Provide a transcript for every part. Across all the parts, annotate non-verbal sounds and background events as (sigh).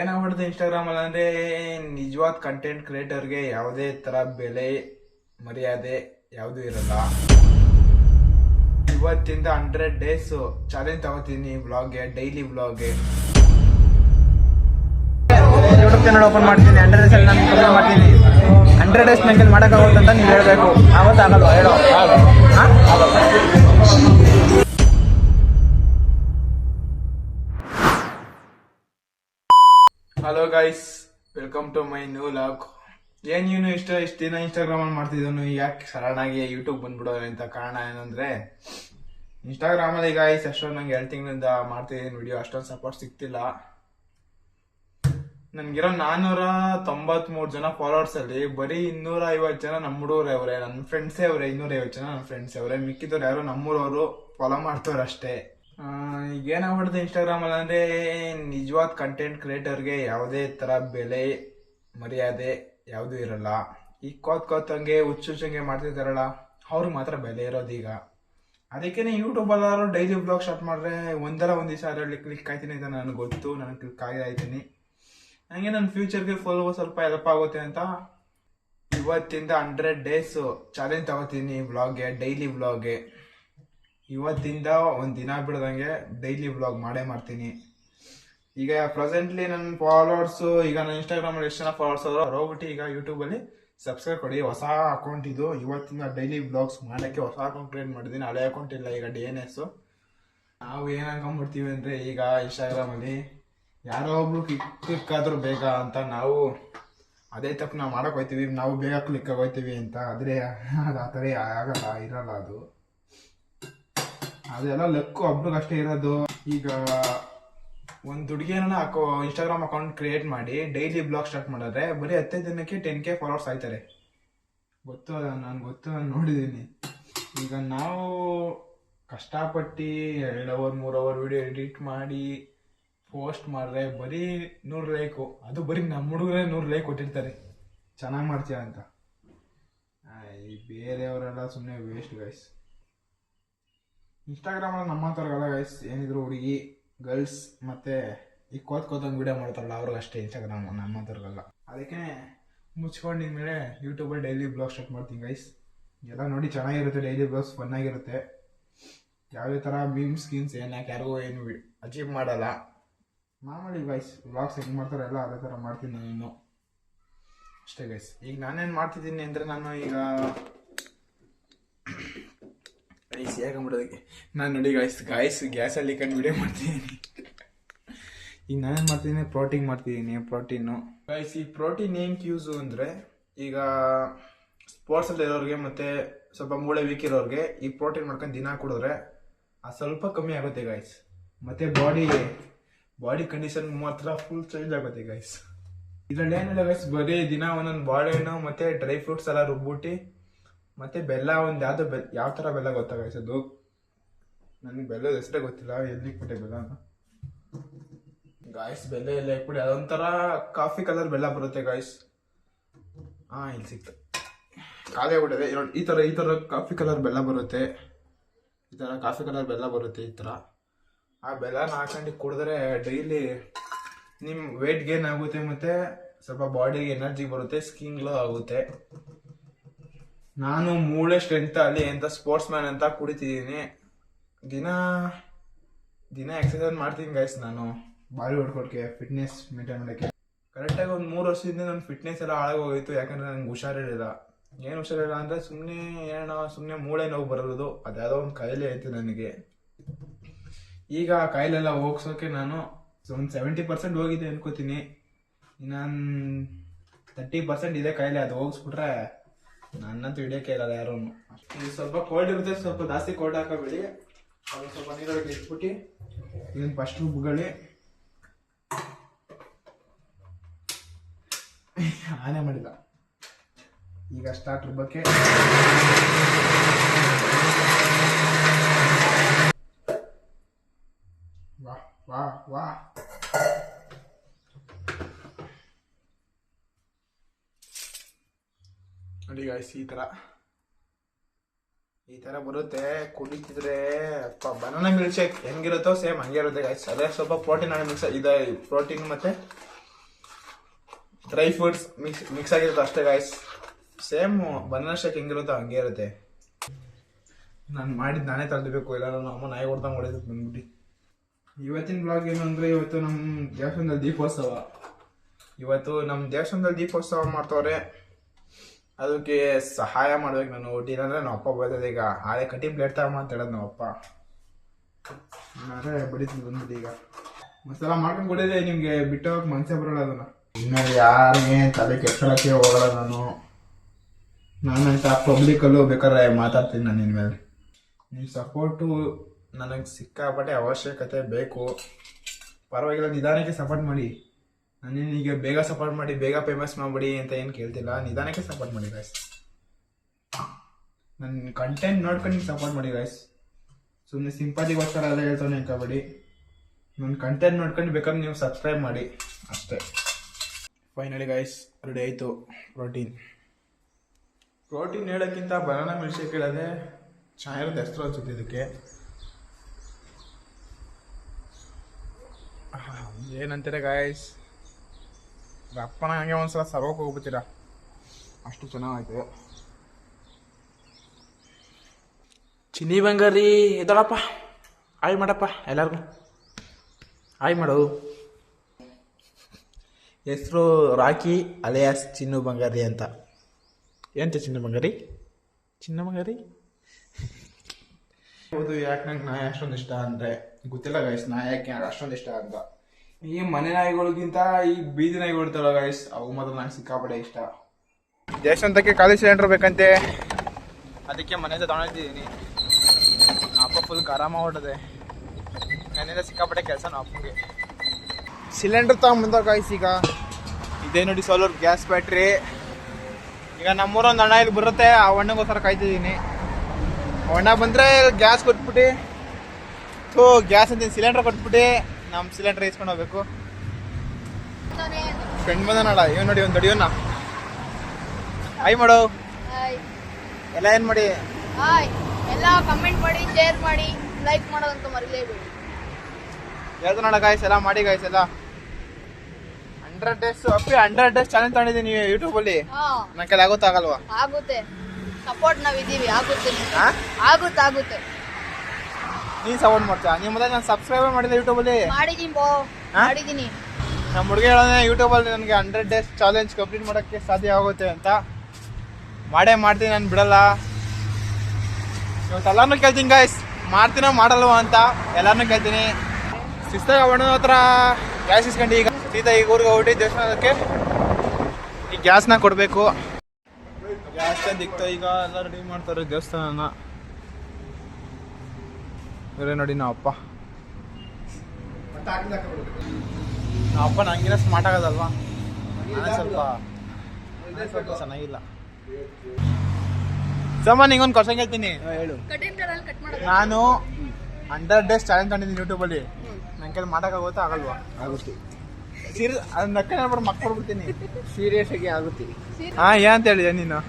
ಏನಾಗ್ಬಿಡುತ್ತೆ Instagram ಅಲ್ಲಿ ಅಂದ್ರೆ ನಿಜವಾದ ಕಂಟೆಂಟ್ ಕ್ರಿಯೇಟರ್ಗೆ ಯಾವುದೇ ತರ ಬೆಲೆ ಮರ್ಯಾದೆ ಯಾವುದು ಇರಲ್ಲ. ಇವತ್ತಿಂದ ಹಂಡ್ರೆಡ್ ಡೇಸ್ ಚಾಲೆಂಜ್ ತಗೋತೀನಿ ವ್ಲಾಗ್ಗೆ ಡೈಲಿ ಬ್ಲಾಗ್ಗೆ ಯೂಟ್ಯೂಬ್ ಚಾನಲ್ ಓಪನ್ ಮಾಡ್ತೀನಿ ಹಂಡ್ರೆಡ್ ಡೇಸ್ ಅಲ್ಲಿ ನಾನು ಕಂಪ್ಲೀಟ್ ಮಾಡ್ತೀನಿ. ಹಂಡ್ರೆಡ್ ಡೇಸ್ ಮೇಂಟೈನ್ ಮಾಡೋಕ್ಕಾಗುತ್ತೆ ಅಂತ ನೀವು ಹೇಳಬೇಕು. ಆವತ್ತಾಗಲ್ವಾ ಹೇಳೋ. Hello guys welcome to my new vlog ಏನ್ ಇವನು ಇಷ್ಟ? ಇಷ್ಟ ದಿನ ಇನ್ಸ್ಟಾಗ್ರಾಮ್ ಅಲ್ಲಿ ಮಾಡ್ತಿದ್ದವನು. ಯಾಕೆ ಸಡನ್ ಆಗಿ ಯೂಟ್ಯೂಬ್ ಬಂದ್ಬಿಡೋ ಅಂತ ಕಾರಣ ಏನಂದ್ರೆ ಇನ್ಸ್ಟಾಗ್ರಾಮ್ ಅಲ್ಲಿ ಗೈಸ್ ಅಷ್ಟೊಂದು ನಂಗೆ ಎರಡು ತಿಂಗಳಿಂದ ಮಾಡ್ತಿದ್ದೀನಿ ವಿಡಿಯೋ ಅಷ್ಟೊಂದು ಸಪೋರ್ಟ್ ಸಿಗ್ತಿಲ್ಲ. ನನ್ಗಿರೋ ನಾನ್ನೂರ ತೊಂಬತ್ ಮೂರ್ ಜನ ಫಾಲೋವರ್ಸ್ ಅಲ್ಲಿ ಬರೀ ಇನ್ನೂರ ಐವತ್ತು ಜನ ನಮ್ಮ ಹುಡುಗರೇ ಅವರೇ ನನ್ನ ಫ್ರೆಂಡ್ಸೇ ಅವರೇ ಇನ್ನೂರ ಐವತ್ತು ಜನ ನನ್ನ ಫ್ರೆಂಡ್ಸ್ ಅವರೇ. ಮಿಕ್ಕಿದವ್ರು ಯಾರು ನಮ್ಮೂರವರು ಫಾಲೋ ಮಾಡ್ತವ್ರು ಆ, ಈಗ ಏನಾಗ್ಬಿಡುತ್ತೆ ಇನ್ಸ್ಟಾಗ್ರಾಮ್ ಅಲ್ಲಿ ಅಂದ್ರೆ ನಿಜವಾದ ಕಂಟೆಂಟ್ ಕ್ರಿಯೇಟರ್ಗೆ ಯಾವುದೇ ತರ ಬೆಲೆ ಮರ್ಯಾದೆ ಯಾವುದೂ ಇರಲ್ಲ. ಈ ಕೋತ್ ಕೋತಂಗೆ ಹುಚ್ಚುಚ್ಚಂಗೆ ಮಾಡ್ತಿದ್ದಾರಲ್ಲ ಅವ್ರಿಗೆ ಮಾತ್ರ ಬೆಲೆ ಇರೋದೀಗ ಅದಕ್ಕೇನೆ ಯೂಟ್ಯೂಬ್ ಅಲ್ಲಾರು ಡೈಲಿ ಬ್ಲಾಗ್ ಸ್ಟಾರ್ಟ್ ಮಾಡಿದ್ರೆ ಒಂದಲ್ಲ ಒಂದು ದಿವಸ ಅದರಲ್ಲಿ ಕ್ಲಿಕ್ ಆಯ್ತೀನಿ ಅಂತ ನನಗೆ ಗೊತ್ತು ನಾನು ಕ್ಲಿಕ್ ಆಗಿ ಆಯ್ತೀನಿ. ಹಂಗೆ ನನ್ನ ಫ್ಯೂಚರ್ಗೆ ಫುಲ್ ಸ್ವಲ್ಪ ಹೆಲ್ಪ್ ಆಗುತ್ತೆ ಅಂತ ಇವತ್ತಿಂದ ಹಂಡ್ರೆಡ್ ಡೇಸ್ ಚಾಲೆಂಜ್ ತಗೋತೀನಿ ಬ್ಲಾಗ್ಗೆ ಡೈಲಿ ವ್ಲಾಗ್ಗೆ ಇವತ್ತಿಂದ ಒಂದು ದಿನ ಬಿಡ್ದಂಗೆ ಡೈಲಿ ಬ್ಲಾಗ್ ಮಾಡೇ ಮಾಡ್ತೀನಿ. ಈಗ ಪ್ರೆಸೆಂಟ್ಲಿ ನನ್ನ ಫಾಲೋವರ್ಸು ಈಗ ನನ್ನ ಇನ್ಸ್ಟಾಗ್ರಾಮಲ್ಲಿ ಎಷ್ಟು ಜನ ಫಾಲೋವರ್ಸ್ ಅವರು ಹೋಗ್ಬಿಟ್ಟು ಈಗ ಯೂಟ್ಯೂಬಲ್ಲಿ ಸಬ್ಸ್ಕ್ರೈಬ್ ಕೊಡಿ. ಹೊಸ ಅಕೌಂಟ್ ಇದು. ಇವತ್ತಿಂದ ಡೈಲಿ ಬ್ಲಾಗ್ಸ್ ಮಾಡೋಕ್ಕೆ ಹೊಸ ಅಕೌಂಟ್ ಕ್ರಿಯೇಟ್ ಮಾಡಿದ್ದೀನಿ ಹಳೆ ಅಕೌಂಟ್ ಇಲ್ಲ, ಈಗ ಡಿ ಎನ್ ಎಸ್ಸು ನಾವು ಏನು ಅಂದರೆ ಈಗ ಇನ್ಸ್ಟಾಗ್ರಾಮಲ್ಲಿ ಯಾರೋ ಒಬ್ರು ಕ್ಲಿಕ್ ಕ್ಲಿಕ್ ಆದರೂ ಬೇಗ ಅಂತ ನಾವು ಅದೇ ತಪ್ಪು ನಾವು ಮಾಡೋಕೆ ಹೋಗ್ತೀವಿ ನಾವು ಬೇಗ ಕ್ಲಿಕ್ ಆಗೋಯ್ತೀವಿ ಅಂತ. ಆದರೆ ಅದು ಆ ಥರ ಆಗಲ್ಲ, ಇರಲ್ಲ ಅದು. ಅದೆಲ್ಲ ಲಕ್ಕು ಒಬ್ರಿಗೆ ಅಷ್ಟೇ ಇರೋದು. ಈಗ ಒಂದು ಹಾಕೋ ಇನ್ಸ್ಟಾಗ್ರಾಮ್ ಅಕೌಂಟ್ ಕ್ರಿಯೇಟ್ ಮಾಡಿ ಡೈಲಿ ಬ್ಲಾಗ್ ಸ್ಟಾರ್ಟ್ ಮಾಡಿದ್ರೆ ಬರೀ ಹತ್ತೈದು ದಿನಕ್ಕೆ ಟೆನ್ ಕೆ ಫಾಲೋವರ್ಸ್ ಆಯ್ತಾರೆ. ಗೊತ್ತು ನಾನು ಗೊತ್ತು ನಾನು ನೋಡಿದ್ದೀನಿ ಈಗ ನಾವು ಕಷ್ಟಪಟ್ಟು ಎರಡು ಅವರ್ ಮೂರು ಅವರ್ ವಿಡಿಯೋ ಎಡಿಟ್ ಮಾಡಿ ಪೋಸ್ಟ್ ಮಾಡಿದ್ರೆ ಬರೀ ನೂರು ಲೈಕು ಅದು ಬರೀ ನಮ್ಮ ಹುಡುಗರೇ ನೂರು ಲೈಕ್ ಕೊಟ್ಟಿರ್ತಾರೆ. ಚೆನ್ನಾಗಿ ಮಾಡ್ತೀಯ ಅಂತ? ಈ ಬೇರೆಯವರೆಲ್ಲ ಸುಮ್ಮನೆ ವೇಸ್ಟ್ ಗೈಸ್ ಇನ್ಸ್ಟಾಗ್ರಾಮಲ್ಲಿ ನಮ್ಮ ಹತ್ರಗಲ್ಲ ಗೈಸ್ ಏನಿದ್ರು ಹುಡುಗಿ ಗರ್ಲ್ಸ್ ಮತ್ತೆ ಈ ಕೋತ್ ಕೋತಂಗ್ ವಿಡಿಯೋ ಮಾಡ್ತಾರಲ್ಲ, ಅವ್ರಿಗೆ ಅಷ್ಟೇ ಇನ್ಸ್ಟಾಗ್ರಾಮ್ ನಮ್ಮ ಹತ್ರಗಲ್ಲ ಅದಕ್ಕೆ ಮುಚ್ಕೊಂಡಿದ್ಮೇಲೆ ಯೂಟ್ಯೂಬಲ್ಲಿ ಡೈಲಿ ಬ್ಲಾಗ್ ಸ್ಟಾರ್ಟ್ ಮಾಡ್ತೀನಿ ಗೈಸ್ ಎಲ್ಲ ನೋಡಿ ಚೆನ್ನಾಗಿರುತ್ತೆ ಡೈಲಿ ಬ್ಲಾಗ್ಸ್ ಫನ್ನಾಗಿರುತ್ತೆ ಯಾವುದೇ ಥರ ಬೀಮ್ ಸ್ಕೀನ್ಸ್ ಏನು ಯಾರಿಗೂ ಏನು ಅಚೀವ್ ಮಾಡಲ್ಲ. ಮಾಮೂಲಿ ಗೈಸ್ ಬ್ಲಾಗ್ಸ್ ಹೆಂಗೆ ಮಾಡ್ತಾರಲ್ಲ ಅದೇ ಥರ ಮಾಡ್ತೀನಿ ನಾನು. ಅಷ್ಟೇ ಗೈಸ್ ಈಗ ನಾನೇನು ಮಾಡ್ತಿದ್ದೀನಿ ಅಂದರೆ ನಾನು ಈಗ ಗೈಸ್ ಮಾಡೋದಕ್ಕೆ ನಾನು ನೋಡಿ ಗಾಯ್ಸ್ ಗಾಯ್ಸ್ ಗ್ಯಾಸಲ್ಲಿ ಕಂಡು ವಿಡಿಯೋ ಮಾಡ್ತೀನಿ ಈಗ ನಾನೇನು ಮಾಡ್ತೀನಿ ಪ್ರೋಟೀನ್ ಮಾಡ್ತಿದ್ದೀನಿ ಪ್ರೋಟೀನು ಗಾಯ್ಸ್ ಈ ಪ್ರೋಟೀನ್ ಏನಕ್ಕೆ ಯೂಸು ಅಂದರೆ, ಈಗ ಸ್ಪೋರ್ಟ್ಸಲ್ಲಿ ಇರೋರಿಗೆ ಮತ್ತು ಸ್ವಲ್ಪ ಮೂಳೆ ವೀಕ್ ಇರೋರಿಗೆ ಈ ಪ್ರೋಟೀನ್ ಮಾಡ್ಕೊಂಡು ದಿನ ಕುಡಿದ್ರೆ ಆ ಸ್ವಲ್ಪ ಕಮ್ಮಿ ಆಗುತ್ತೆ ಗಾಯ್ಸ್ ಮತ್ತು ಬಾಡಿ ಬಾಡಿ ಕಂಡೀಷನ್ ಮಾತ್ರ ಫುಲ್ ಚೇಂಜ್ ಆಗುತ್ತೆ ಗೈಸ್ ಇದರಲ್ಲಿ ಏನಿಲ್ಲ ಗೈಸ್ ಬರೀ ದಿನ ಒಂದೊಂದು ಬಾಳೆಹಣ್ಣು ಮತ್ತು ಡ್ರೈ ಫ್ರೂಟ್ಸ್ ಎಲ್ಲ ರುಬ್ಬಿಟ್ಟು ಮತ್ತೆ ಬೆಲ್ಲ ಒಂದು ಯಾವ್ದು ಬೆಲ್ ಯಾವ ಥರ ಬೆಲ್ಲ ಅದು? ನನಗೆ ಬೆಲ್ಲದ ಹೆಸರೇ ಗೊತ್ತಿಲ್ಲ, ಎಲ್ಲಿ ಕೊಟ್ಟೆ ಬೆಲ್ಲ ಗಾಯ್ಸ್ ಬೆಲ್ಲ ಎಲ್ಲ ಇಟ್ಬಿಡಿ, ಅದೊಂಥರ ಕಾಫಿ ಕಲರ್ ಬೆಲ್ಲ ಬರುತ್ತೆ ಗಾಯ್ಸ್ ಹಾಂ ಇಲ್ಲಿ ಸಿಕ್ತು. ಖಾಲಿ ನೋಡಿ ಈ ಥರ ಈ ಥರ ಕಾಫಿ ಕಲರ್ ಬೆಲ್ಲ ಬರುತ್ತೆ. ಈ ಥರ ಕಾಫಿ ಕಲರ್ ಬೆಲ್ಲ ಬರುತ್ತೆ ಈ ಥರ ಆ ಬೆಲ್ಲನ ಹಾಕೊಂಡು ಕುಡಿದ್ರೆ ಡೈಲಿ ನಿಮ್ಮ ವೆಯ್ಟ್ ಗೇನ್ ಆಗುತ್ತೆ ಮತ್ತೆ ಸ್ವಲ್ಪ ಬಾಡಿಗೆ ಎನರ್ಜಿ ಬರುತ್ತೆ ಸ್ಕಿನ್ ಗ್ಲೋ ಆಗುತ್ತೆ. ನಾನು ಮೂಳೆ ಸ್ಟ್ರೆಂತ್ ಅಲ್ಲಿ ಅಂತ ಸ್ಪೋರ್ಟ್ಸ್ ಮ್ಯಾನ್ ಅಂತ ಕುಡಿತಿದ್ದೀನಿ. ದಿನ ದಿನ ಎಕ್ಸಸೈಸ್ ಮಾಡ್ತೀನಿ ಗೈಸ್ ನಾನು. ಬಾಡಿ ಹೊಡ್ಕೊಡ್ಕೆ ಫಿಟ್ನೆಸ್ ಮೇಂಟೈನ್ ಮಾಡೋಕ್ಕೆ. ಕರೆಕ್ಟಾಗಿ ಒಂದು ಮೂರು ವರ್ಷದಿಂದ ನನ್ನ ಫಿಟ್ನೆಸ್ ಎಲ್ಲ ಹಾಳಾಗೋಗಿತ್ತು, ಯಾಕಂದ್ರೆ ನನಗೆ ಹುಷಾರಿರಲಿಲ್ಲ. ಏನು ಹುಷಾರಿಲ್ಲ ಅಂದರೆ ಸುಮ್ಮನೆ ಏನೋ ಸುಮ್ಮನೆ ಮೂಳೆ ನೋವು ಬರೋದು ಅದ್ಯಾವುದೋ ಒಂದು ಕಾಯಿಲೆ ಆಯಿತು ನನಗೆ. ಈಗ ಆ ಕಾಯಿಲೆಲ್ಲ ಹೋಗ್ಸೋಕೆ ನಾನು ಒಂದು ಸೆವೆಂಟಿ ಪರ್ಸೆಂಟ್ ಹೋಗಿದೆ ಅನ್ಕೋತೀನಿ. ನಾನು ತರ್ಟಿ ಪರ್ಸೆಂಟ್ ಇದೆ ಕಾಯಿಲೆ, ಅದು ಹೋಗಿಸ್ಬಿಟ್ರೆ ನನ್ನಂತೂ ಹಿಡಿಯೋಕೆ ಇಲ್ಲ ಯಾರೂ. ಇದು ಸ್ವಲ್ಪ ಕೋಲ್ಡ್ ಇರುತ್ತೆ, ಸ್ವಲ್ಪ ಜಾಸ್ತಿ ಕೋಲ್ಡ್ ಹಾಕಬೇಡಿ. ಅದು ಸ್ವಲ್ಪ ನೀರೊಳಗೆ ಇಟ್ಬಿಟ್ಟು ಇದನ್ನ ಫಸ್ಟ್ ರುಬ್ಕೊಳ್ಳಿ ಆನೆ ಮಾಡಿಲ್ಲ ಈಗ ಸ್ಟಾರ್ಟ್ ರುಬ್ಬಕ್ಕೆ. ವಾ ವಾ ವಾ. ಗಾಯ್ಸ್ ಈ ಥರ ಈ ಥರ ಬರುತ್ತೆ ಕುಡಿತಿದ್ರೆ ಬನಾನ ಮಿಲ್ಕ್ ಶೇಕ್ ಹೆಂಗಿರುತ್ತೋ ಸೇಮ್ ಹಂಗೆ ಇರುತ್ತೆ ಗಾಯ್ಸ್ ಅದೇ ಸ್ವಲ್ಪ ಪ್ರೋಟೀನ್ ಆಗಿ ಮಿಕ್ಸ್ ಇದೆ ಪ್ರೋಟೀನ್ ಮತ್ತೆ ಡ್ರೈ ಫ್ರೂಟ್ಸ್ ಮಿಕ್ಸ್ ಮಿಕ್ಸ್ ಆಗಿರುತ್ತೆ ಅಷ್ಟೇ ಗಾಯ್ಸ್ ಸೇಮ್ ಬನಾನ ಶೇಕ್ ಹೆಂಗಿರುತ್ತೋ ಹಂಗೆ ಇರುತ್ತೆ. ನಾನು ಮಾಡಿದ್ದು ನಾನೇ ತರಬೇಕು ಇಲ್ಲ ನಾನು ಅಮ್ಮ ನಾಯಿ ಹೊಡ್ದಂಗೆ ಮಾಡಿದ್ರು ಬಂದ್ಬಿಟ್ಟು ಇವತ್ತಿನ ಬ್ಲಾಗ್ ಏನು ಅಂದರೆ ಇವತ್ತು ನಮ್ಮ ದೇವಸ್ಥಾನದಲ್ಲಿ ದೀಪೋತ್ಸವ. ಇವತ್ತು ನಮ್ಮ ದೇವಸ್ಥಾನದಲ್ಲಿ ದೀಪೋತ್ಸವ ಮಾಡ್ತವ್ರೆ ಅದಕ್ಕೆ ಸಹಾಯ ಮಾಡ್ಬೇಕು ನಾನು ಒಟ್ಟಿಲ್ಲ ಅಂದ್ರೆ ನಮ್ಮ ಅಪ್ಪ ಬರ್ತದೆ ಈಗ. ಹಾಳೆ ಕಟ್ಟಿ ಪ್ಲೇಟ್ ತಗೊಂಬ ಅಂತ ಹೇಳೋದು ನಮ್ಮ ಅಪ್ಪ. ನಾನೇ ಬಡಿತೀನಿ ಬಂದ್ಬಿಟ್ಟು ಈಗ. ಮಸಾಲ ಮಾಡ್ಕೊಂಡು ಕೊಡಿದ್ರೆ ನಿಮ್ಗೆ ಹೋಗಕ್ ಮನ್ಸೇ ಬರೋಲ್ಲ ಅದನ್ನ. ಇನ್ನು ಯಾರಿಗೆ ತಲೆ ಕೆಟ್ಟಕ್ಕೆ ಹೋಗಲ್ಲ ನಾನು. ನಾನಂತ ಪಬ್ಲಿಕಲ್ಲೂ ಬೇಕಾದ್ರೆ ಮಾತಾಡ್ತೀನಿ ನಾನು ನಿಮ್ಮ ಸಪೋರ್ಟು ನನಗೆ ಸಿಕ್ಕಾಪಟ್ಟೆ ಅವಶ್ಯಕತೆ ಬೇಕು. ಪರವಾಗಿಲ್ಲ, ನಿಧಾನಕ್ಕೆ ಸಪೋರ್ಟ್ ಮಾಡಿ. ನಾನೇನು ಈಗ ಬೇಗ ಸಪೋರ್ಟ್ ಮಾಡಿ, ಬೇಗ ಫೇಮಸ್ ಮಾಡ್ಬಿಡಿ ಅಂತ ಏನು ಕೇಳ್ತಿಲ್ಲ. ನಿಧಾನಕ್ಕೆ ಸಪೋರ್ಟ್ ಮಾಡಿ ಗಾಯ್ಸ್ ನನ್ನ ಕಂಟೆಂಟ್ ನೋಡ್ಕೊಂಡು ನೀವು ಸಪೋರ್ಟ್ ಮಾಡಿ ಗಾಯ್ಸ್ ಸುಮ್ಮನೆ ಸಿಂಪತಿಗೋಸ್ಕರ ಅದೇ ಹೇಳ್ತಾನೆ ಅನ್ಕೋಬೇಡಿ. ನನ್ನ ಕಂಟೆಂಟ್ ನೋಡ್ಕೊಂಡು ಬೇಕಾದ್ರೆ ನೀವು ಸಬ್ಸ್ಕ್ರೈಬ್ ಮಾಡಿ. ಅಷ್ಟೇ. ಫೈನಲಿ ಗಾಯ್ಸ್ ರೆಡಿ ಆಯಿತು. ಪ್ರೋಟೀನ್ ಪ್ರೋಟೀನ್ ಹೇಳೋಕ್ಕಿಂತ ಬನಾನಾ ಮಿಲ್ಕ್ ಕೇಳೋದೇ ಹೇಳೋದೇ ಚೆನ್ನಾಗಿರುತ್ತೆ ಹೆಸರು ಅನ್ಸುತ್ತೆ ಇದಕ್ಕೆ. ಏನಂತೀರ ಗಾಯ್ಸ್ ಅಪ್ಪನ ಹಂಗೆ ಒಂದ್ಸಲ ಸರ್ವಕ್ಕೆ ಹೋಗ್ಬಿಡ್ತೀರಾ ಅಷ್ಟು ಚೆನ್ನಾಗಾಯ್ತು ಚಿನ್ನಿ ಬಂಗಾರಿ ಎದಳಪ್ಪ ಆಯ್ ಮಾಡಪ್ಪ, ಎಲ್ಲರಿಗೂ. ಆಯ್ ಮಾಡು. ಹೆಸರು ರಾಕಿ ಅಲಿಯಾಸ್ ಚಿನ್ನು ಬಂಗಾರಿ ಅಂತ. ಎಂತ ಚಿನ್ನು ಬಂಗಾರಿ? ಚಿನ್ನ ಬಂಗಾರಿ? ಹೌದು, ಯಾಕೆ ನಂಗೆ ನಾಯಿ ಅಷ್ಟೊಂದು ಇಷ್ಟ ಅಂದರೆ? ಗೊತ್ತಿಲ್ಲ ಗೈಸ್ ನಾಯಿ ಯಾಕೆ ಅಷ್ಟೊಂದು ಇಷ್ಟ ಅಂತ. ಈ ಮನೆ ನಾಯಿಗಳಿಗಿಂತ ಈ ಬೀದಿ ನಾಯಿಗಳು ಗಾಯ್ಸ್ ಗೈಸ್ ಅವು ಮಾತ್ರ ನಂಗೆ ಸಿಕ್ಕಾಪಡೆ ಇಷ್ಟ. ದೇಶಾಂತಕ್ಕೆ ಖಾಲಿ ಸಿಲಿಂಡರ್ ಬೇಕಂತೆ. ಅದಕ್ಕೆ ಮನೆಯಿಂದ ತಗೊಂಡಿದ್ದೀನಿ ಅಪ್ಪ ಫುಲ್ ಆರಾಮ ಹೊಡದೆ. ನನ್ನಿಂದ ಸಿಕ್ಕಾಪಟ್ಟೆ ಕೆಲಸ ನಮ್ಮ ಅಪ್ಪಗೆ. ಸಿಲಿಂಡರ್ ತಗೊಂಬಂದ ಗಾಯ್ಸ್ ಈಗ. ಇದೇ ನೋಡಿ ಸೋಲರ್ ಗ್ಯಾಸ್ ಬ್ಯಾಟ್ರಿ ಈಗ ನಮ್ಮೂರೊಂದು ಅಣ್ಣ ಇಲ್ಲಿ ಬರುತ್ತೆ ಆ ಅಣ್ಣಗೋಸ್ಕರ ಕಾಯ್ತಿದ್ದೀನಿ. ಆ ಅಣ್ಣ ಬಂದರೆ ಗ್ಯಾಸ್ ಕೊಟ್ಬಿಟ್ಟು ಥೂ ಗ್ಯಾಸ್ ಅಂತ ಸಿಲಿಂಡರ್ ಕೊಟ್ಬಿಟ್ಟು ನಮ್ಮ ಸಿಲಿಂಡರ್ ಇಸ್ಕೊಂಡು ಹೋಗ್ಬೇಕು. ಫ್ರೆಂಡ್ ಬಂದನಲ್ಲ ಇವ್ ನೋಡಿ ಒಂದು ದಡಿಯೋನ ಹಾಯ್ ಮಾಡು. ಹಾಯ್ ಎಲ್ಲ ಏನು ಮಾಡಿ? ಹಾಯ್ ಎಲ್ಲ ಕಮೆಂಟ್ ಮಾಡಿ ಶೇರ್ ಮಾಡಿ ಲೈಕ್ ಮಾಡೋದಂತ ಮರಿಲೇಬೇಡಿ. ಹೇಳ್ತಾನಲ್ಲ ಗಾಯ್ಸ್ ಎಲ್ಲ ಮಾಡಿ ಗಾಯ್ಸ್ ಎಲ್ಲ. ಹಂಡ್ರೆಡ್ ಡೇಸ್ ಅಪ್ಪಿ ಹಂಡ್ರೆಡ್ ಡೇಸ್ ಚಾಲೆಂಜ್ ತಗೊಂಡಿದ್ದೀನಿ ಯೂಟ್ಯೂಬಲ್ಲಿ ಹಾ. ನನ್ನ ಕೈಲಿ ಆಗುತ್ತಾಗಲ್ವಾ ಆಗುತ್ತೆ. ಸಪೋರ್ಟ್ ನಾವಿದ್ದೀವಿ ಆಗುತ್ತೆ. ಆಗುತ್ತೆ ಆಗುತ್ತೆ. ನೀನು ಸಪೋರ್ಟ್ ಮಾಡ್ತೀಯ? ಮೊದಲು ನಾನು ಸಬ್ಸ್ಕ್ರೈಬ್ ಮಾಡಿದ್ದೆ ಯೂಟ್ಯೂಬಲ್ಲಿ ಮಾಡಿದೀನಿ ಬೋ? ಮಾಡಿದೀನಿ. ನಮ್ಮ ಹುಡುಗ ಹೇಳೋದೇ ಯೂಟ್ಯೂಬಲ್ಲಿ ನನಗೆ ಹಂಡ್ರೆಡ್ ಡೇಸ್ ಚಾಲೆಂಜ್ ಕಂಪ್ಲೀಟ್ ಮಾಡೋಕ್ಕೆ ಸಾಧ್ಯ ಆಗುತ್ತೆ ಅಂತ. ಮಾಡೇ ಮಾಡ್ತೀನಿ ನಾನು ಬಿಡಲ್ಲ. ಇವತ್ತು ಎಲ್ಲಾನು ಕೇಳ್ತೀನಿ ಗಾಯ್ಸ್ ಮಾಡ್ತೀನೋ ಮಾಡಲ್ವ ಅಂತ ಎಲ್ಲಾನು ಕೇಳ್ತೀನಿ. ಸಿಸ್ತಾಗ ಅಣ್ಣನ ಹತ್ರ ಗ್ಯಾಸ್ ಇಸ್ಕೊಂಡು ಈಗ ಸೀದಾ ಈಗ ಊರಿಗೆ ಹೊರಟಿ ದೇವಸ್ಥಾನಕ್ಕೆ ಈ ಗ್ಯಾಸ್ನ ಕೊಡಬೇಕು. ಗ್ಯಾಸ್ ದಿಕ್ತ ಈಗ ಎಲ್ಲ ರೆಡಿ ಮಾಡ್ತಾರೆ ದೇವಸ್ಥಾನನ. ಇವರೇ ನೋಡಿ ನಾವು ಅಪ್ಪ. ನಾವು ಅಪ್ಪ ನಂಗಿನ ಸ್ಮಾರ್ಟ್ ಆಗೋದಲ್ವಾ? ನಾನೇ ಸ್ವಲ್ಪ ಸ್ವಲ್ಪ ಚೆನ್ನಾಗಿಲ್ಲ. ಸಮ ನಿಂಗೊಂದು ಕ್ವಶನ್ ಕೇಳ್ತೀನಿ. ಹೇಳು. ನಾನು ಅಂಡರ್ ಡೇಸ್ ಚಾಲೆಂಜ್ ಮಾಡಿದ್ದೀನಿ ಯೂಟ್ಯೂಬಲ್ಲಿ ನನ್ನ ಕೈಲಿ ಮಾಡೋಕ್ಕಾಗುತ್ತಾ ಆಗಲ್ವಾ? ಆಗುತ್ತೆ. ಸೀರಿಯಸ್ ಅದು ನಕ್ಕ ಮಕ್ಕ ಕೊಡ್ಬಿಡ್ತೀನಿ ಸೀರಿಯಸ್ ಆಗಿ ಆಗುತ್ತೆ. ಹಾಂ ಏನಂತ ಹೇಳಿದೆ ನೀನು?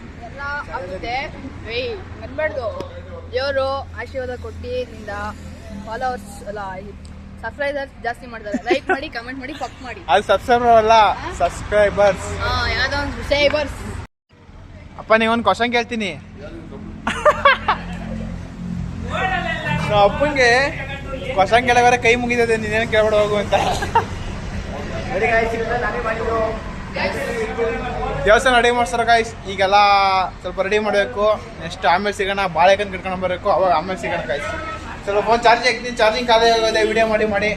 ದೇವರು ಆಶೀರ್ವಾದ ಕೊಟ್ಟು ನಿಂದ ಫಾಲೋವರ್ಸ್ ಅಲ್ಲ ಸಬ್ಸ್ಕ್ರೈಬರ್ಸ್ ಜಾಸ್ತಿ ಮಾಡ್ತಾರೆ. ಲೈಕ್ ಮಾಡಿ ಕಮೆಂಟ್ ಮಾಡಿ ಪಕ್ ಮಾಡಿ. ಅದು ಸಬ್ಸ್ಕ್ರೈಬರ್ ಅಲ್ಲ ಸಬ್ಸ್ಕ್ರೈಬರ್ಸ್ ಹಾ ಯಾವ್ದೋ ಒಂದು ಸೈಬರ್ಸ್ ಅಪ್ಪ ಒಂದು ಕ್ವಶನ್ ಕೇಳ್ತೀನಿ. ಅಪ್ಪಂಗೆ ಕ್ವಶನ್ ಕೇಳೋವರೆ ಕೈ ಮುಗಿದಿದೆ ನೀನೇನು ಕೇಳ್ಬೇಡ ಹೋಗು ಅಂತ. ದೇವಸ್ಥಾನ ರೆಡಿ ಮಾಡ್ಸಾರ ಗಾಯ್ಸ್ ಈಗೆಲ್ಲ ಸ್ವಲ್ಪ ರೆಡಿ ಮಾಡಬೇಕು. ನೆಕ್ಸ್ಟ್ ಆಮೇಲೆ ಸಿಗೋಣ ಬಾಳೆಕನ್ ಕಟ್ಕೊಂಡು ಬರಬೇಕು. ಅವಾಗ ಆಮೇಲೆ ಸಿಗೋಣ ಗಾಯ್ಸ್ ಸ್ವಲ್ಪ ಫೋನ್ ಚಾರ್ಜಿಂಗ್ ಹಾಕ್ತೀನಿ ಚಾರ್ಜಿಂಗ್ ಖಾಲಿ ಆಗೋದೆ ವಿಡಿಯೋ ಮಾಡಿ ಮಾಡಿ.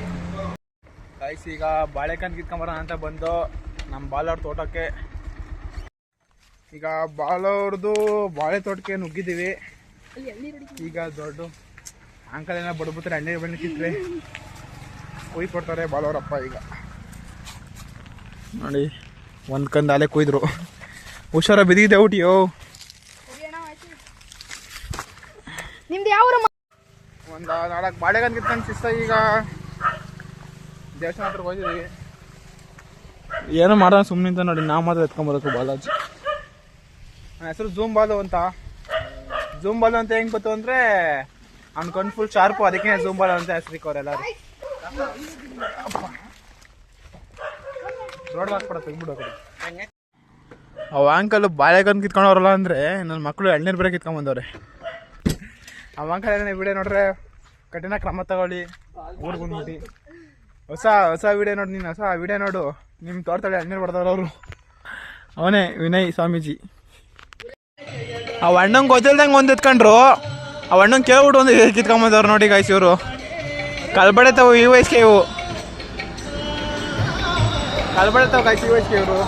ಗಾಯ್ಸ್ ಈಗ ಬಾಳೆಕನ್ ಕಿತ್ಕೊಂಬರೋಣ ಅಂತ ಬಂದು ನಮ್ಮ ಬಾಲವ್ರ ತೋಟಕ್ಕೆ. ಈಗ ಬಾಳವ್ರದ್ದು ಬಾಳೆ ತೋಟಕ್ಕೆ ನುಗ್ಗಿದ್ದೀವಿ. ಈಗ ದೊಡ್ಡ ಅಂಕಲ್ ಏನೋ ಬಡ್ಬಿಡ್ತಾರೆ ಎಣ್ಣೆ ಬಣ್ಣ ಕಿತ್ರೆ ಕೊಯ್ ಕೊಡ್ತಾರೆ ಬಾಳವ್ರಪ್ಪ ಈಗ. ನೋಡಿ. ಒಂದು ಕಂದು ಅಲೆ ಕುಯ್ದ್ರು. ಹುಷಾರ ಬಿದ್ದಿದೆ ಔಟಿಯೋ ನಿಮ್ದು ಯಾವ ಒಂದು ನಾಲ್ಕು ಬಾಳೆಗನ್ ಕಿತ್ಕೊಂಡು ಶಿಸ್ತ ಈಗ. ದೇವಸ್ಥಾನ ಹತ್ರ ಹೋಗಿದ್ವಿ. ಏನೋ ಮಾಡೋಣ ಸುಮ್ಮನಿಂದ ನೋಡಿ ನಾ ಮಾತ್ರ ಎತ್ಕೊಂಬರಬೇಕು ಬಾಲಾಜಿ. ನನ್ನ ಹೆಸರು ಝೂಮ್ ಬಾಲು ಅಂತ. ಝೂಮ್ ಬಾಲು ಅಂತ ಹೆಂಗ್ ಗೊತ್ತು ಅಂದ್ರೆ ಅವ್ನ ಕಣ್ ಫುಲ್ ಶಾರ್ಪು ಅದಕ್ಕೆ ಝೂಮ್ ಬಾಲು ಅಂತ ಹೆಸರಿಕೋರೆಲ್ಲರೂ ರೋಡ್ ಹಾಕ್ಬಿಡ ಅವ ಅಂಕಲ್ ಬಾಳೆಗೊನ್ ಕಿತ್ಕೊಂಡವ್ರಲ್ಲ ಅಂದರೆ ನನ್ನ ಮಕ್ಕಳು ಎಳ್ನೀರು ಬೇರೆ ಕಿತ್ಕೊಂಬಂದವ್ರೆ. ಅವ ಅಂಕಲ್ ಏನೇ ವಿಡಿಯೋ ನೋಡ್ರೆ ಕಠಿಣ ಕ್ರಮ ತಗೊಳ್ಳಿ, ಊರಿಗೆ ಬಂದ್ಬಿಟ್ಟು ಹೊಸ ಹೊಸ ವಿಡಿಯೋ ನೋಡಿ ನೀನು, ಹೊಸ ವಿಡಿಯೋ ನೋಡು. ನಿಮ್ಮ ತೋಟದಲ್ಲಿ ಎಳ್ನೀರು ಬಡ್ದವ್ರು ಅವರು. ಅವನೇ ವಿನಯ್ ಸ್ವಾಮೀಜಿ. ಆ ಅಣ್ಣಂಗೆ ಗೊತ್ತಿಲ್ದಂಗೆ ಒಂದು ಎತ್ಕೊಂಡ್ರು. ಆ ಅಣ್ಣಂಗೆ ಕೇಳ್ಬಿಟ್ಟು ಒಂದು ಕಿತ್ಕೊಂಬಂದವ್ರು ನೋಡಿ ಗಾಯ್ಸ್ ಇವರು. ಕಲ್ಬಡೆ ತಾವು ಈ ವಯಸ್ಸಿಗೆ ಇವು. ಕಲ್ಬಡೆ ಕೈ ವಯಸ್ಸಿಗೆ ಇವರು.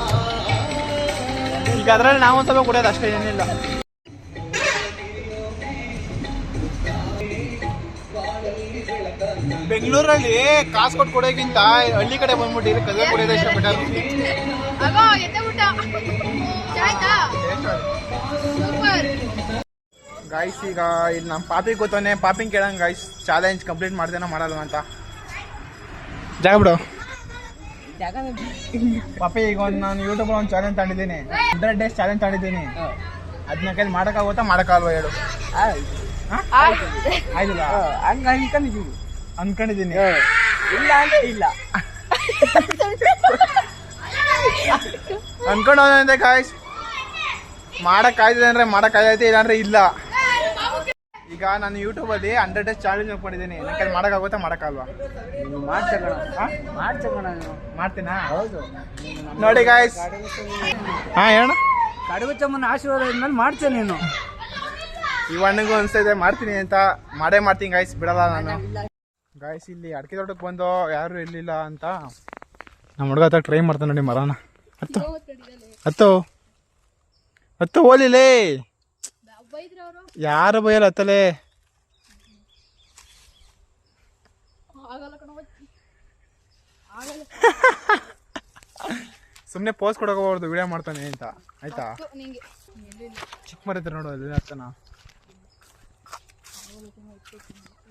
ಈಗ ಅದರಲ್ಲಿ ನಾವು ಸ್ವಲ್ಪ ಕುಡಿಯೋದು ಅಷ್ಟೇ ಏನಿಲ್ಲ. ಬೆಂಗಳೂರಲ್ಲಿ ಕಾಸು ಕೊಟ್ಟು ಕೊಡೋಕ್ಕಿಂತ ಹಳ್ಳಿ ಕಡೆ ಬಂದ್ಬಿಟ್ಟು ಕಲ್ಲು ಕುಡಿಯೋದು ಆಯ್ತಾ? ಸೂಪರ್. ಗಾಯ್ಸ್ ಈಗ ಇಲ್ಲಿ ನಮ್ಮ ಪಾಪಿಗೆ ಗೊತ್ತಾನೆ ಪಾಪಿಂಗ್ ಕೇಳಂಗೆ ಗಾಯ್ಸ್ ಚಾಲೆಂಜ್ ಕಂಪ್ಲೀಟ್ ಮಾಡ್ದೇನೋ ಮಾಡಲ್ವ ಅಂತ. ಜಾಗ ಬಿಡು. ಪಾಪಿ ಈಗ ಒಂದು ನಾನು ಯೂಟ್ಯೂಬ್ ಒಂದು ಚಾಲೆಂಜ್ ತಗೊಂಡಿದ್ದೀನಿ. ಹಂಡ್ರೆಡ್ ಡೇಸ್ ಚಾಲೆಂಜ್ ತಗೊಂಡಿದ್ದೀನಿ. ಅದನ್ನ ಕೈಲಿ ಮಾಡೋಕ್ಕಾಗುತ್ತಾ? ಮಾಡೋಕ್ಕಾಗಲ್ವ ಹೇಳು? ಆಯ್ತಲ್ಲ? ಹಂಗ ಅನ್ಕೊಂಡಿದ್ದೀನಿ ಅನ್ಕೊಂಡಿದ್ದೀನಿ ಇಲ್ಲ ಅಂತ ಇಲ್ಲ. ಅನ್ಕೊಂಡು ಕಾಯ್ಸ್ ಮಾಡೋಕ್ಕಾಯ್ತದೆ ಅಂದರೆ ಇಲ್ಲ ಇಲ್ಲಾಂದ್ರೆ ಇಲ್ಲ. ಈಗ ನಾನು ಯೂಟ್ಯೂಬಲ್ಲಿ ಹಂಡ್ರೆಡ್ ಡೇಸ್ ಚಾಲೆಂಜ್ ಮಾಡ್ಕೊಂಡಿದ್ದೀನಿ ಮಾಡೋಕ್ಕಾಗುತ್ತಾ ಮಾಡೋಕ್ಕಾಗಲ್ವಾ? ಮಾಡ್ಸಕೋಣ ಹಾಂ ಮಾಡ್ಸಕೋಣ ನೀವು ಮಾಡ್ತೀನಾ? ಹೌದು. ನೋಡಿ ಗಾಯ್ಸ್ ಹಾಂ ಹೇಳ ಕಡುಗುಚ್ಚಮ್ಮನ ಆಶೀರ್ವಾದ ಮೇಲೆ ಮಾಡ್ತೇನೆ ನೀನು. ಈ ಅಣ್ಣಂಗೂ ಅನಿಸ್ತಾ ಮಾಡ್ತೀನಿ ಅಂತ. ಮಾಡೇ ಮಾಡ್ತೀನಿ ಗಾಯ್ಸ್ ಬಿಡಲ್ಲ ನಾನು. ಗಾಯ್ಸ್ ಇಲ್ಲಿ. ಅಡಿಕೆ ತೋಟಕ್ಕೆ ಬಂದು ಯಾರು ಇರಲಿಲ್ಲ ಅಂತ. ನಮ್ಮ ಹುಡುಗ ಹತ್ರ ಟ್ರೈ ಮಾಡ್ತಾನೆ ನೋಡಿ ಮರನ. ಹತ್ತು. ಹತ್ತು. ಹತ್ತು ಓಲಿಲೇ ಯಾರು ಬೈಯಲ್ಲ ಹತ್ತಲೇ ಸುಮ್ಮನೆ ಪೋಸ್ ಕೊಡೋಕೋಬಾರ್ದು ವಿಡಿಯೋ ಮಾಡ್ತಾನೆ ಅಂತ. ಆಯ್ತಾ. ಚಿಕ್ಕ ಮರ ಹತ್ರ ನೋಡು ಅಲ್ಲಿ ಹತ್ತನ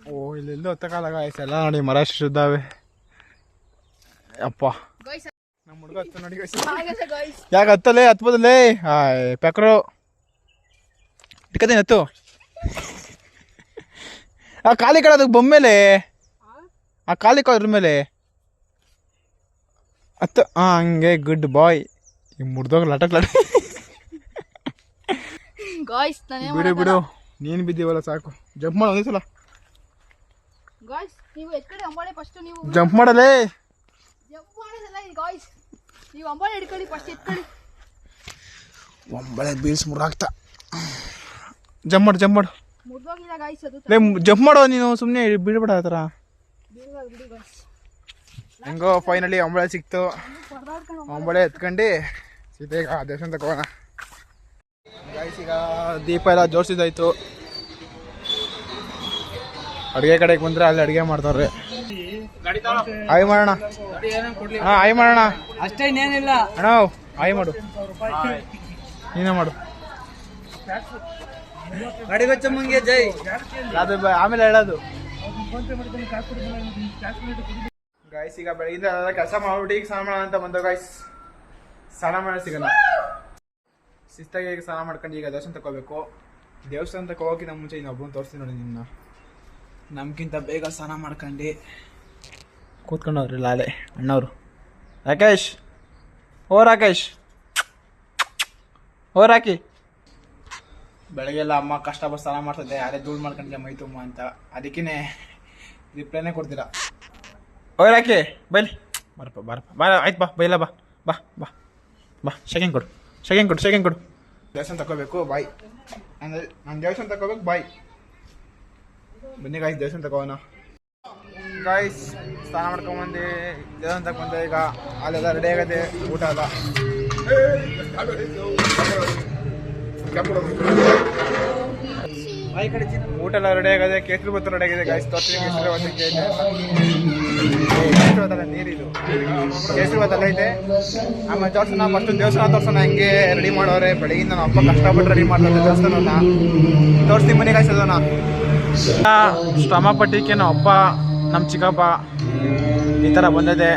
ಓ ಇಲ್ಲೆಲ್ಲೂ ಹತ್ತಕ್ಕಾಲ ಗಾಯ್ಸ್ ಎಲ್ಲ ನೋಡಿ ಮರ ಶುದ್ಧಾವೆ ಅಪ್ಪ ನಮ್ಮ ಹುಡುಗ ಹತ್ತ ನೋಡಿ. ಯಾಕೆ ಹತ್ತಲೇ? ಹತ್ಬೋದಲ್ಲೇ? ಹಾಯ್ ಪ್ಯಾಕ್ರು ಇಟ್ಕತೀನಿ ಅತ್ತು ಆ ಖಾಲಿ ಕಡೆ ಅದಕ್ಕೆ ಬೊಮ್ಮೇಲೆ. ಆ ಖಾಲಿ ಕಡ್ರ ಮೇಲೆ. ಅತ್ತು ಹಾಂ ಹಂಗೆ ಗುಡ್ ಬಾಯ್ ಈ ಮುಡ್ದೋಗ ಲಟಕ್ ಲಟ Guys, ನಾನೇನ್ ಬಿಡು ಬಿಡು. ನೀನು ಬಿದ್ದೀವಲ್ಲ ಸಾಕು. ಜಂಪ್ ಮಾಡು ಒಂದೇ ಸಲ. ನೀವು ಎತ್ಕಡೆ ಅಂಬಾಳೆ ಫಸ್ಟ್ ನೀವು. ಜಂಪ್ ಮಾಡಲೇ. ಜಂಪ್ ಮಾಡೋದಲ್ಲ ಗಾಯ್ಸ್ ನೀವು ಅಂಬಾಳೆ ಹಿಡ್ಕೊಳ್ಳಿ ಫಸ್ಟ್ ಎತ್ಕೊಳ್ಳಿ ಒಂಬಳೆ ಬೀಳ್ಸ್ ಮುರಾಗ್ತಾ. ಜಂಪ್ ಮಾಡು ಜಂಪ್ ಮಾಡು. ಮುರಿದೋಗಿಲ್ಲ ಗಾಯ್ಸ್ ಅದು ಲೇ ಜಂಪ್ ಮಾಡೋ ನೀನು ಸುಮ್ಮನೆ ಬಿಡ್ಬೇಡ ಆ ಥರ. ಬೀಳುವಾಗ ಬಿಡಿ ಗಾಯ್ಸ್ ಹೆಂಗೋ ಫೈನಲಿ ಅಂಬಳೆ ಸಿಕ್ತು. ಅಂಬಳೆ ಎತ್ಕೊಂಡು ಸೀತೆಗ ಈಗ ದೇವಸ್ಥಾನ ತಗೋಣ ಗಾಯ್ಸ್ ಈಗ ದೀಪ ಎಲ್ಲ ಜೋಡಿಸಿದಾಯ್ತು ಅಡುಗೆ ಕಡೆಗೆ ಬಂದ್ರೆ ಅಲ್ಲಿ ಅಡುಗೆ ಮಾಡ್ತಾವ್ರೆ. ಆಯ್ ಮಾಡೋಣ ಹಾಂ ಆಯ್ ಮಾಡೋಣ ಅಷ್ಟೇ ಇನ್ನೇನಿಲ್ಲ. ಅಣ್ಣ ಆಯ್ ಮಾಡು. ನೀನೇ ಮಾಡು. ಕಡುಗುಚ್ಚಮ್ಮಂಗೆ ಜೈ. ಅದು ಆಮೇಲೆ ಹೇಳೋದು. ಗಾಯ್ಸ್ ಈಗ ಬೆಳಗಿಂದ ಎಲ್ಲ ಕೆಲಸ ಮಾಡ್ಬಿಟ್ಟು ಈಗ ಸ್ನಾನ ಮಾಡೋಣ ಅಂತ ಬಂದ ಗಾಯ್ಸ್ ಸ್ನಾನ ಮಾಡೋ ಸಿಗಲ್ಲ ಶಿಸ್ತಾಗಿ ಈಗ ಸ್ನಾನ ಮಾಡ್ಕೊಂಡು ಈಗ ದರ್ಶನ ತಗೋಬೇಕು ದೇವಸ್ಥಾನ ತಗೋ ನಮ್ಮ ಮುಂಚೆ ಇನ್ನೊಬ್ಬನ ತೋರಿಸ್ತೀನಿ ನೋಡಿ ನಿನ್ನ ನಮ್ಗಿಂತ ಬೇಗ ಸ್ನಾನ ಮಾಡ್ಕೊಂಡು ಕೂತ್ಕೊಂಡವ್ರಿ ಲಾಲೆ ಅಣ್ಣವರು. ರಾಕೇಶ್ ಓ ರಾಕೇಶ್. ಓ ರಾಕಿ. ಬೆಳಗ್ಗೆಲ್ಲ ಅಮ್ಮ ಕಷ್ಟ ಬಸ್ ಸ್ನಾನ ಮಾಡ್ತಿದ್ದೆ ಯಾರೇ ಧೂಳು ಮಾಡ್ಕೊಂಡ್ಗೆ ಮೈ ತುಂಬ ಅಂತ. ಅದಕ್ಕೇ ರಿಪ್ಲೈನೇ ಕೊಡ್ತೀರಾ ಓಯ್ ರಾಕಿ ಬೈಲಿ. ಬರಪ್ಪ ಬರಪ್ಪ. ಬಾ ಆಯ್ತು ಬಾ ಬೈಲ ಬಾ. ಬಾ ಬಾ. ಬಾ ಸೆಕೆಂಡ್ ಕೊಡು. ಸೆಕೆಂಡ್ ಕೊಡು ಸೆಕೆಂಡ್ ಕೊಡು. ದೇವಸ್ಥಾನ ತಗೋಬೇಕು ಬಾಯ್. ಅಂದರೆ ನಾನು ದೇವಸ್ಥಾನ ತಗೋಬೇಕು ಬಾಯ್. ಬನ್ನಿ ಗಾಯ್ಸ್ ದೇವಸ್ಥಾನ ತಗೋಣ ಗಾಯ್ಸ್ ಸ್ನಾನ ಮಾಡ್ಕೊಂಬಂದು ದೇವಸ್ಥಾನ ತಗೊಂಡೆ ಈಗ. ಅಲ್ಲೆಲ್ಲ ರೆಡಿ ಆಗದೆ ಊಟ ಅದ. ಊಟ ಎಲ್ಲ ರೆಡಿ ಆಗಿದೆ ಕೇಸರಿ ಬತ್ತು ರೆಡಿ ಆಗಿದೆ ಗಾಯ್ಸ್ ತೋರ್ತೀನಿ ಕೇಸರಿ ಬತ್ತಲ್ಲ ನೀರಿದು ಕೇಸರಿ ಬತ್ತಲ್ಲ ಐತೆ ಆಮೇಲೆ ತೋರ್ಸೋಣ ಫಸ್ಟ್ ದೇವಸ್ಥಾನ ತೋರ್ಸೋಣ ಹೆಂಗೆ ರೆಡಿ ಮಾಡೋರೆ. ಬೆಳಗಿಂದ ನಮ್ಮ ಅಪ್ಪ ಕಷ್ಟಪಟ್ಟು ರೆಡಿ ಮಾಡ್ತಾರೆ ದೇವಸ್ಥಾನನ ತೋರಿಸ್ತೀನಿ ಮನೆ ಗಾಯ್ಸ್ ಅದನ್ನ. ಶ್ರಮ ಪಟ್ಟಿಕೆ ನಮ್ಮ ಅಪ್ಪ ನಮ್ಮ ಚಿಕ್ಕಪ್ಪ ಈ ಥರ ಬಂದಿದೆ.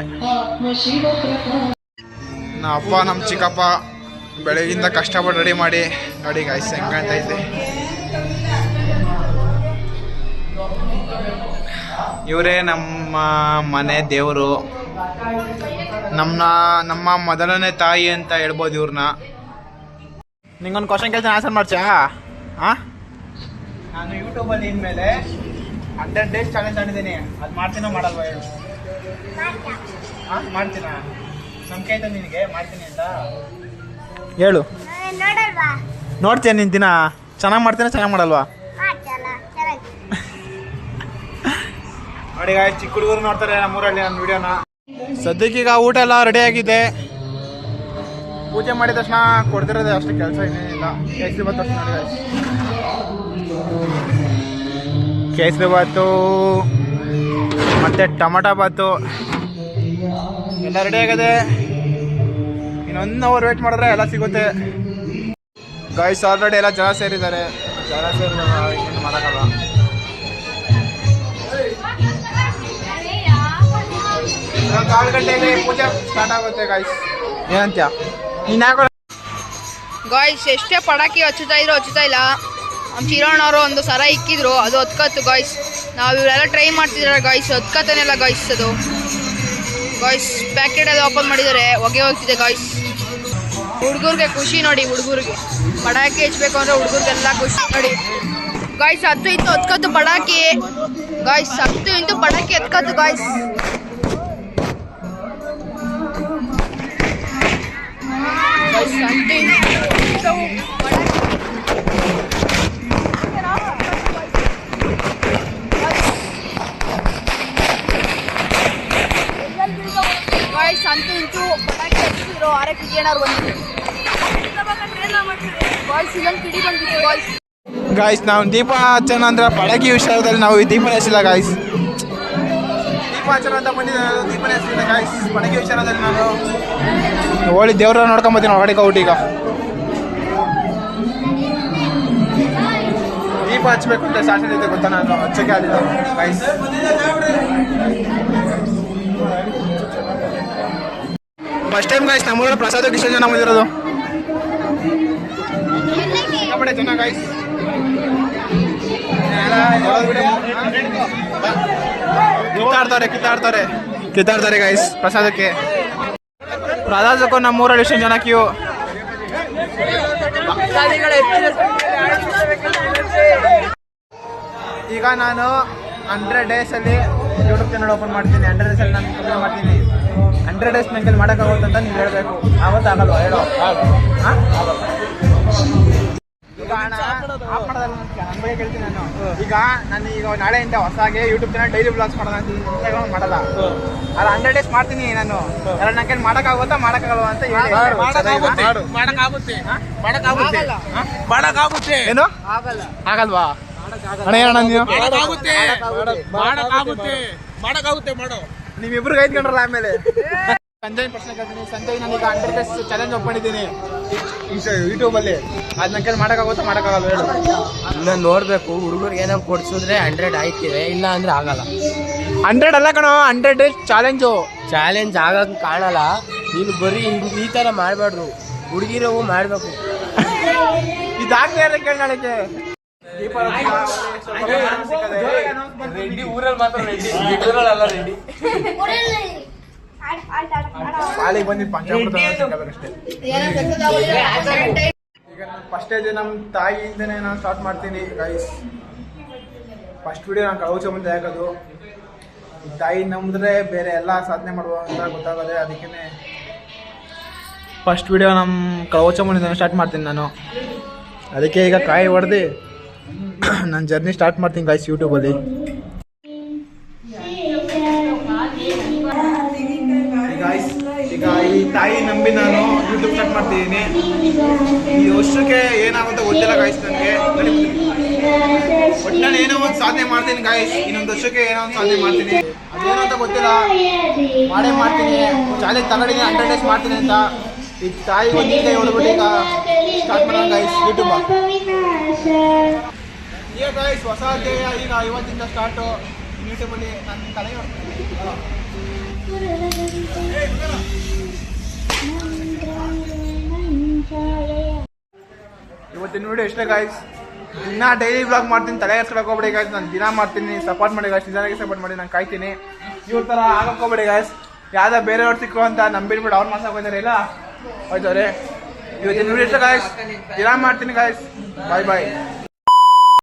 ನಮ್ಮ ಅಪ್ಪ ನಮ್ಮ ಚಿಕ್ಕಪ್ಪ. ಬೆಳಗಿಂದ ಕಷ್ಟಪಟ್ಟು ರೆಡಿ ಮಾಡಿ. ನೋಡಿ ಗಾಯ್ಸ್ ಹೆಂಗೆ ಕಾಣ್ತಾ ಇದೆ. ಇವರೇ ನಮ್ಮ ಮನೆ ದೇವರು. ನಮ್ಮ ನಮ್ಮ ಮೊದಲನೇ ತಾಯಿ ಅಂತ ಹೇಳ್ಬೋದು ಇವ್ರನ್ನ ನಿಂಗೊಂದು ಕ್ವಶನ್ ಕೆಲಸ ಆನ್ಸರ್ ಮಾಡ್ತೀಯಾ? ಹಾಂ ನಾನು ಯೂಟ್ಯೂಬಲ್ಲಿ ಇನ್ಮೇಲೆ ಹಂಡ್ರೆಡ್ ಡೇಸ್ ಚಾಲೆಂಜ್ ಆಡಿದ್ದೀನಿ. ಅದು ಮಾಡ್ತೀನೋ ಮಾಡಲ್ವಾ ಹೇಳು. ಹಾಂ ಮಾಡ್ತೀನಾ? ನಂಬಿಕೆ ಆಯ್ತಾ ನಿನಗೆ ಮಾಡ್ತೀನಿ ಅಂತ. ಹೇಳು. ನೋಡಲ್ವಾ? ನೋಡ್ತೀಯ ನಿನ್ ದಿನ. ಚೆನ್ನಾಗಿ ಮಾಡ್ತೀನ ಚೆನ್ನಾಗಿ ಮಾಡಲ್ವಾ? ಮಾಡ್ತಲ್ಲ ಚೆನ್ನಾಗಿ. ನೋಡಿ ಚಿಕ್ಕ ಹುಡುಗರು ನೋಡ್ತಾರೆ ನಮ್ಮೂರಲ್ಲಿ ನನ್ನ ವಿಡಿಯೋನ. ಸದ್ಯಕ್ಕೀಗ ಊಟ ಎಲ್ಲ ರೆಡಿ ಆಗಿದೆ. ಪೂಜೆ ಮಾಡಿದ ತಕ್ಷಣ ಕೊಡ್ತಿರೋದೇ ಅಷ್ಟು ಕೆಲಸ ಇನ್ನೇನಿಲ್ಲ. ಕೇಸರಿ ಬಾತ್ ಅಷ್ಟು ನೋಡಿ guys. ಕೇಸರಿ ಬಾತು. ಮತ್ತೆ ಟೊಮಟೊ ಬಾತು. ಎಲ್ಲ ರೆಡಿ ಆಗಿದೆ. ಇನ್ನೊಂದು ಅವರ್ ವೇಟ್ ಮಾಡಿದ್ರೆ ಎಲ್ಲ ಸಿಗುತ್ತೆ. ಗಾಯ್ಸ್ ಆಲ್ರೆಡಿ ಎಲ್ಲ ಜನ ಸೇರಿದ್ದಾರೆ. ಜನ ಸೇರಿ ಮಾಡೋಕ್ಕಲ್ಲ ಸ್ಟಾರ್ಟ್ ಆಗುತ್ತೆ ಗಾಯ್ಸ್ ಗಾಯ್ಸ್ ಎಷ್ಟೇ ಪಡಾಕಿ ಹಚ್ಚುತ್ತಾ ಇದ್ರು ಹಚ್ಚುತ್ತಾ ಇಲ್ಲ. ನಮ್ಮ ಚಿರೋಣವರು ಒಂದು ಸರ ಇಕ್ಕಿದ್ರು, ಅದು ಹೊತ್ಕತ್ತು ಗಾಯ್ಸ್ ನಾವು ಇವರೆಲ್ಲ ಟ್ರೈ ಮಾಡ್ತಿದ್ರ ಗಾಯ್ಸ್ ಹೊತ್ಕತ್ತನೆಲ್ಲ ಗಾಯ್ಸ್ ಅದು. ಗಾಯ್ಸ್ ಪ್ಯಾಕೆಟ್ ಅದು ಓಪನ್ ಮಾಡಿದ್ದಾರೆ. ಹೊಗೆ ಹೋಗ್ತಿದೆ ಗಾಯ್ಸ್ ಹುಡುಗರಿಗೆ ಖುಷಿ ನೋಡಿ, ಹುಡುಗರಿಗೆ. ಪಟಾಕಿ ಹಚ್ಬೇಕು ಅಂದ್ರೆ ಹುಡುಗರಿಗೆಲ್ಲ ಖುಷಿ ನೋಡಿ. ಗಾಯ್ಸ್ ಹತ್ತು ಇತ್ತು ಹೊತ್ಕತ್ತು ಪಟಾಕಿ. ಗಾಯ್ಸ್ ಹತ್ತು ಇತ್ತು ಪಟಾಕಿ ಎತ್ಕತ್ತು ಗಾಯ್ಸ್ ಪಟಾಕಿ ಗಾಯ್ಸ್ ಅಂತೂ ಇಂತೂ ಬಂದಿದ್ರು ಕಿಡಿ ಗಾಯ್ಸ್ ನಾವು ದೀಪ ಹಚ್ಚೋಣ ಅಂದ್ರೆ ಪಡಗಿ ವಿಷಯದಲ್ಲಿ ನಾವು ಈ ದೀಪನ ಹಚ್ಚಿಲ್ಲ ಗಾಯ್ಸ್ ದೀಪ ಹಚ್ಚೋಣ ಅಂತ ಬಂದಿದ್ದೆ ದೀಪ ದೀಪನ ಹಚ್ಚಿಲ್ಲ ಗಾಯ್ಸ್ ಪಡಗಿ ವಿಚಾರದಲ್ಲಿ ನಾನು ಹೋಳಿ ದೇವ್ರ ನೋಡ್ಕೊಂಬತ್ತೀನಿ ಹೊಡಿಕ ಊಟ ಈಗ. ದೀಪ ಹಚ್ಬೇಕು ಅಂತ ಇದೆ, ಗೊತ್ತಾ? ನಾನು ಹಚ್ಚಕ್ಕೆ ಆಗಿಲ್ಲ ಗಾಯ್ಸ್ ಫಸ್ಟ್ ಟೈಮ್ ಗಾಯ್ಸ್ ನಮ್ಮೂರಲ್ಲಿ ಪ್ರಸಾದಕ್ಕೆ ಇಷ್ಟು ಜನ ಬಂದಿರೋದು ಸಿಕ್ಕಾಪಟ್ಟೆ ಜನ ಗಾಯ್ಸ್ ಕಿತ್ತಾಡ್ತಾರೆ ಕಿತ್ತಾಡ್ತಾರೆ. ಕಿತ್ತಾಡ್ತಾರೆ ಗಾಯ್ಸ್ ಪ್ರಸಾದಕ್ಕೆ. ಪ್ರಸಾದಕ್ಕೂ ನಮ್ಮೂರಲ್ಲಿ ಎಷ್ಟು ಜನ ಕ್ಯೂ ಈಗ ನಾನು ಹಂಡ್ರೆಡ್ ಡೇಸಲ್ಲಿ ಯೂಟ್ಯೂಬ್ ಚಾನಲ್ ಓಪನ್ ಮಾಡ್ತೀನಿ. ಹಂಡ್ರೆಡ್ ಡೇಸಲ್ಲಿ ನಾನು ಮಾಡ್ತೀನಿ. ಮೆಂಕಲ್ ಮಾಡೋಕ್ಕಾಗುತ್ತೆ ಅಂತ ನೀವು ಹೇಳಬೇಕು ಆವತ್ತಾಗಲ್ವಾ ಹೇಳೋ ಹಾಂ ಈಗ ಕೇಳ್ತೀನಿ ನಾನು ಈಗ ನಾನು ಈಗ ನಾಳೆಯಿಂದ ಹೊಸಾಗೆ ಯೂಟ್ಯೂಬ್ ಚಾನಲ್ ಡೈಲಿ ಬ್ಲಾಗ್ಸ್ ಮಾಡೋಣ ಅಂತ ಇನ್ಸ್ಟಾಗ್ರಾಮ್ ಮಾಡಲ್ಲ ಅಲ್ಲ ಹಂಡ್ರೆಡ್ ಡೇಸ್ ಮಾಡ್ತೀನಿ ನಾನು ಎಲ್ಲ ನಂಗೆ ಮಾಡಕ್ಕಾಗುತ್ತಾ ಮಾಡಕ್ಕಾಗಲ್ವಾ ಅಂತ ಮಾಡಕ್ಕಾಗುತ್ತೆ ಮಾಡಕ್ಕಾಗುತ್ತೆ ಏನು ಮಾಡಕ್ಕಾಗುತ್ತೆ ಏನು ಆಗಲ್ವಾ ಅಣ್ಣ ಏನಣ್ಣ ನೀವು ಮಾಡಕ್ಕಾಗುತ್ತೆ ಮಾಡಕ್ಕಾಗುತ್ತೆ ಮಾಡಕ್ಕಾಗುತ್ತೆ ಮಾಡೋ ನೀವಿಬ್ರು ಕೈತ್ಕೊಂಡ್ರಲ್ಲ ಆಮೇಲೆ? ಸಂಜಯ್ ಪ್ರಶ್ನೆ ಕೇಳ್ತೀನಿ. ಸಂಜಯ್ ನಾನು ಈಗ ಹಂಡ್ರೆಡ್ ಡೇಸ್ ಚಾಲೆಂಜ್ ಒಪ್ಕೊಂಡಿದ್ದೀನಿ ಯೂಟ್ಯೂಬ್ ಅಲ್ಲಿ? ಅದ್ ನಂಗೆ ಮಾಡಕ್ಕಾಗುತ್ತಾ ಮಾಡಕ್ಕಾಗಲ್ಲ ಹೇಳು. ಇನ್ನ ನೋಡ್ಬೇಕು ಹುಡುಗರಿಗೆ ಏನೋ ಕೊಡ್ಸಿದ್ರೆ ಹಂಡ್ರೆಡ್ ಆಯ್ತಿವೆ ಇಲ್ಲ ಅಂದ್ರೆ ಆಗಲ್ಲ. ಹಂಡ್ರೆಡ್ ಅಲ್ಲ ಕಣೋ ಹಂಡ್ರೆಡ್ ಡೇಸ್ ಚಾಲೆಂಜು ಚಾಲೆಂಜ್ ಆಗಕ್ ಕಾಣಲ್ಲ. ನೀನು ಬರೀ ಹಿಂಗ್ ಈ ತರ ಮಾಡ್ಬಾರ್ದು ಹುಡುಗಿರವು ಮಾಡಬೇಕು. ಇದಾಗ್ತಾ ಇರೋ ಕೇಳಿ ನಾಳೆಗೆ. ರೆಡ್ಡಿ ಊರಲ್ಲಿ ಮಾತ್ರ ರೆಡ್ಡಿ. (laughs) ಊರಲ್ಲ. ರೆಡ್ಡಿ ಶಾಲೆಗೆ ಬಂದಿದ್ದು ಪಂಚಾಮೃತ ಅಷ್ಟೇ ಈಗ ನಾನು ಫಸ್ಟ್ ನಮ್ಮ ತಾಯಿಯಿಂದನೇ ನಾನು ಸ್ಟಾರ್ಟ್ ಮಾಡ್ತೀನಿ ಗೈಸ್ ಫಸ್ಟ್ ವಿಡಿಯೋ ನಾನು ಕಳವು ಮುಂದೆ ಹಾಕೋದು. ತಾಯಿ ನಂಬಿದ್ರೆ ಬೇರೆ ಎಲ್ಲ ಸಾಧನೆ ಮಾಡುವ ಅಂತ ಗೊತ್ತಾಗೋದೆ ಅದಕ್ಕೇನೆ ಫಸ್ಟ್ ವಿಡಿಯೋ ನಮ್ಮ ಕಳವು ಮುಂದೆ ಸ್ಟಾರ್ಟ್ ಮಾಡ್ತೀನಿ ನಾನು. ಅದಕ್ಕೆ ಈಗ ಕಾಯಿ ಹೊಡೆದು ನನ್ನ ಜರ್ನಿ ಸ್ಟಾರ್ಟ್ ಮಾಡ್ತೀನಿ ಗಾಯ್ಸ್ ಯೂಟ್ಯೂಬಲ್ಲಿ ಈಗ ಈ ತಾಯಿ ನಂಬಿ ನಾನು ಯೂಟ್ಯೂಬ್ ಸ್ಟಾರ್ಟ್ ಮಾಡ್ತಿದ್ದೀನಿ ಈ ವರ್ಷಕ್ಕೆ ಏನಾಗುತ್ತ ಗೊತ್ತಿಲ್ಲ ಗಾಯ್ಸ್ ನನಗೆ. ಒಟ್ಟಿನಲ್ಲಿ ಏನೋ ಒಂದು ಸಾಧನೆ ಮಾಡ್ತೀನಿ ಗಾಯ್ಸ್ ಇನ್ನೊಂದು ವರ್ಷಕ್ಕೆ ಏನೋ ಒಂದು ಸಾಧನೆ ಮಾಡ್ತೀನಿ. ಅದೇನೋ ಅಂತ ಗೊತ್ತಿಲ್ಲ. ಮಾಡೇ ಮಾಡ್ತೀನಿ. ಚಾಲೆಂಜ್ ತಗೊಂಡಿದ್ದೀನಿ ಡೇಸ್ ಮಾಡ್ತೀನಿ ಅಂತ. ಈ ತಾಯಿ ಒಂದು ಈಗ ಸ್ಟಾರ್ಟ್ ಮಾಡೋಣ ಗಾಯ್ಸ್ ಯೂಟ್ಯೂಬ್ ಈಗ ಗಾಯ್ಸ್ ಹೊಸ ಈಗ ಇವತ್ತಿಂದ ಸ್ಟಾರ್ಟು ಯೂಟ್ಯೂಬಲ್ಲಿ ನನ್ನ ತಲೆ ಇವತ್ತಿನ ವಿಡಿಯೋ ಎಷ್ಟೇ ಗಾಯ್ಸ್ ದಿನ ಡೈಲಿ ಬ್ಲಾಗ್ ಮಾಡ್ತೀನಿ, ತಲೆ ಕೆಡ್ಸ್ಕೊಳಕ್ ಹೋಗ್ಬೇಡಿ ಗಾಯ್ಸ್ ನಾನು ದಿನ ಮಾಡ್ತೀನಿ ಸಪೋರ್ಟ್ ಮಾಡಿ ಗಾಯ್ಸ್ ನಿಜಾನಾಗಿ ಸಪೋರ್ಟ್ ಮಾಡಿ, ನಾನು ಕಾಯ್ತೀನಿ. ಇವ್ರ ಥರ ಆಗಕ್ಕೆ ಹೋಗ್ಬೇಡಿ ಗಾಯ್ಸ್ ಯಾವ್ದೋ ಬೇರೆಯವ್ರು ಸಿಕ್ಕರು ಅಂತ ನಂಬಿಟ್ಬಿಟ್ಟು ಅವ್ರು ಮಾಸ ಹೋಗ್ತಾರೆ ಇಲ್ಲ ಹೋಯ್ತವ್ರೆ ಇವತ್ತಿನ ವಿಡಿಯೋ ಎಷ್ಟೇ ಗಾಯ್ಸ್ ದಿನ ಮಾಡ್ತೀನಿ ಗಾಯ್ಸ್ ಬಾಯ್ ಬಾಯ್